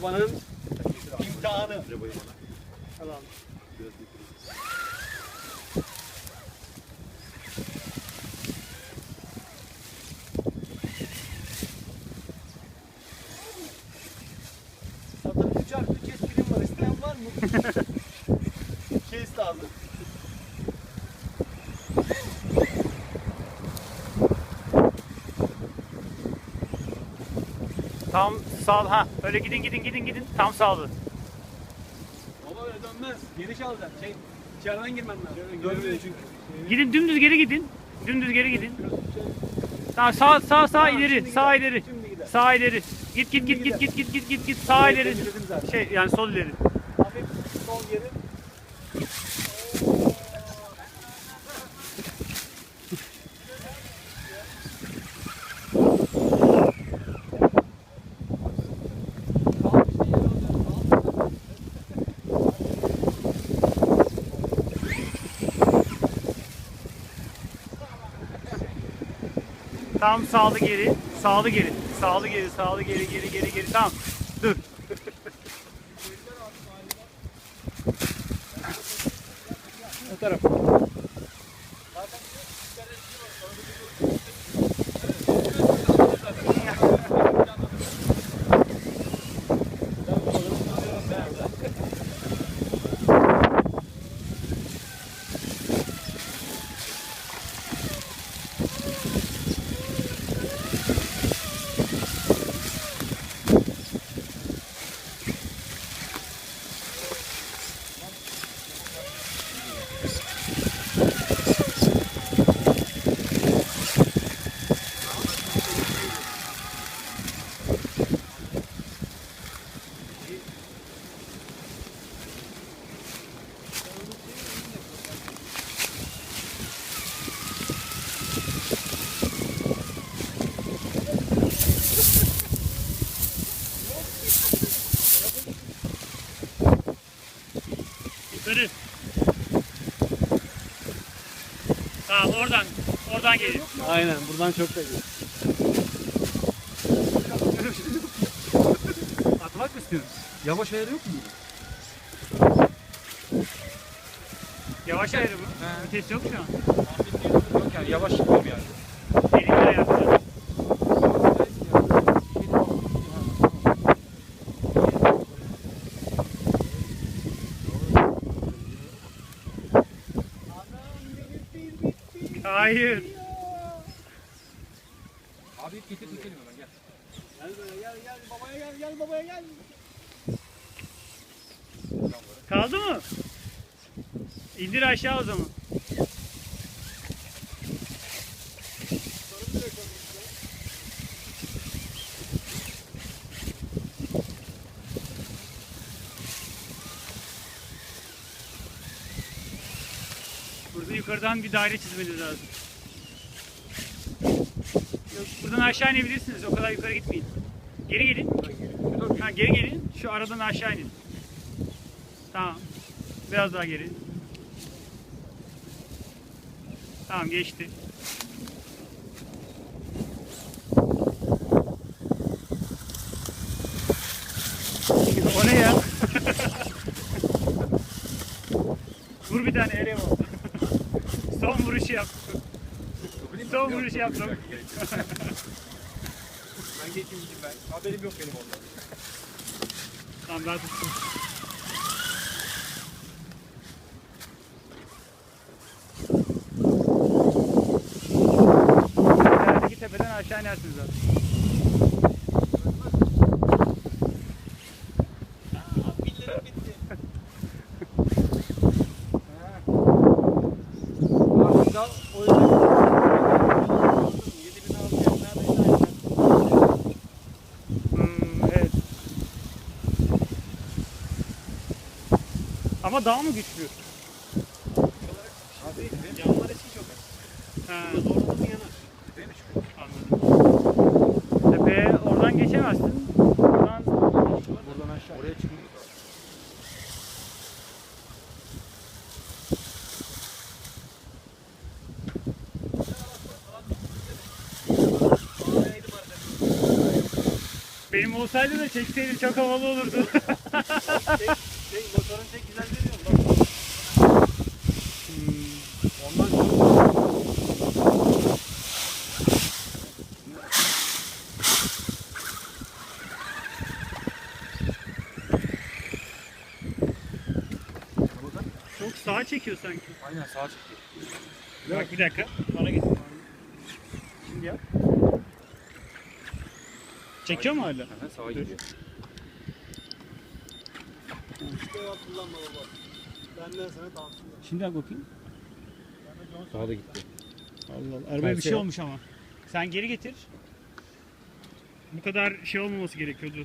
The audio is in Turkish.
Çobanın imtihanı. Tamam. Zaten 3 artı kes birim var. İsteyen var mı? kes lazım. Tam sağ ha öyle gidin gidin gidin gidin tam sağlı. Baba öyle dönmez. Geniş alacaksın. Şey, içeriden girmen lazım. Dönmüyor çünkü. Gidin dümdüz geri gidin. Dümdüz geri gidin. Tamam sağ sağ sağ Tamam, ileri şimdi sağ gider, ileri. şimdi gider. Sağ ileri. Git git git git git git git git git sağ ileri. Zaten. Şey yani sol ileri. Hafif sol geri. Tam sağlı geri. Sağlı geri. Sağlı geri. Sağlı geri geri geri geri. Tamam. Dur. O taraf. Tamam oradan. Oradan gelin. Aynen buradan çok da iyi. Atmak mı istiyorsun? Yavaş ayarı yok mu? Yavaş ayrı mı? Vites yok şu an. Yok yani yavaş gidiyorum yani. Elimle ayarlayacağım. Hayır. Abi getir çekelim hemen gel. Gel böyle gel gel babaya gel gel babaya gel. Kaldı mı? İndir aşağı o zaman. Yukarıdan bir daire çizmeniz lazım. Yok, buradan aşağı inebilirsiniz. O kadar yukarı gitmeyin. Geri gelin. Ha, geri gelin. Şu aradan aşağı inin. Tamam. Biraz daha geri. Tamam geçti. o ne ya? Vur bir tane ele. Son vuruşu yap. Son vuruşu yaptım. Ben geçeyim gideyim ben. Haberim yok benim ondan. Tamam ben tuttum. Tepeden aşağı inersiniz zaten. Ama daha mı güçlü? Abi yanlar için çok az. Zorladı yanar. anladım. Tepeye oradan geçemezsin. Buradan Buradan aşağı. Oraya çıkmıyor. benim Benim olsaydı da çekseydim çok havalı olurdu. Şey, motorun tek güzel veriyorum bak. Ondan çok çok sağa çekiyor sanki. Aynen sağa çekiyor. Bak bir dakika. Bana getir. Şimdi yap. Çekiyor mu hala? Aha, sağa gidiyor. işte ya kullanma baba. Benden sana tavsiye. Şimdi yap bakayım. Sağa da gitti. Allah Allah. Arabaya bir şey olmuş ama. Sen geri getir. Bu kadar şey olmaması gerekiyordu.